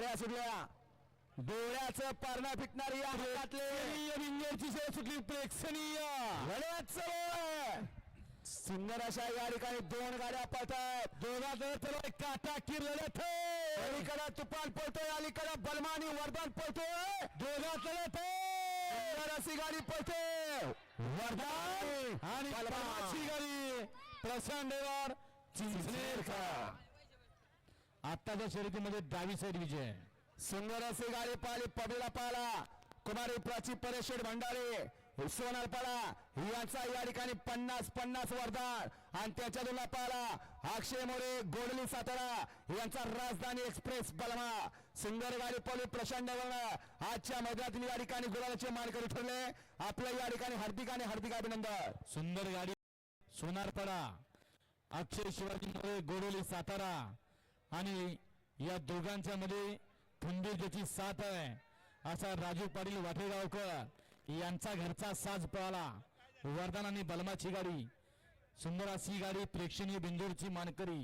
गाड्या सुटल्या डोळ्याचं पारणा फिटणारी विंगरची सेवा सुटली प्रेक्षणीय. सुंदर अशा या ठिकाणी दोन गाड्या पळतात. दोघात काटा किर लढत अलीकडे तुफान पळतोय अलीकडे बलमानी वरदान पळतोय. दोघात लढत अशी गाडी पळते वरदान आणि गाडी. देवार चिंचनेरकर आत्ताच्या शर्यतीमध्ये डावी साईड विजय. सुंदर असे गाडी पाहिली पबीला पाहिला कुमारी प्राची परेशेड भंडारे. सोनार पाला. यांचा या ठिकाणी पन्नास पन्नास वरदान. आणि त्याच्या दोनला पाहिला अक्षय मोरे गोडली सातारा. यांचा राजधानी एक्सप्रेस बलमा. सुंदर गाडी पाहिली प्रशांत देवळा आजच्या मैदानातील या ठिकाणी गुलाबाचे मानकरी ठरले. आपल्या या ठिकाणी हार्दिक आणि हार्दिक अभिनंदन. सुंदर गाडी सोनारपडा अक्षय शिवाजी मोरे गोडोली सातारा. आणि या दोघांच्या मध्ये खंबीर ज्याची साथ आहे. असा राजू पाटील वाटेगावकर यांचा घरचा साज पळाला. वरदान आणि बलमाची गाडी. सुंदर अशी गाडी प्रेक्षणीय बिंदूरची मानकरी.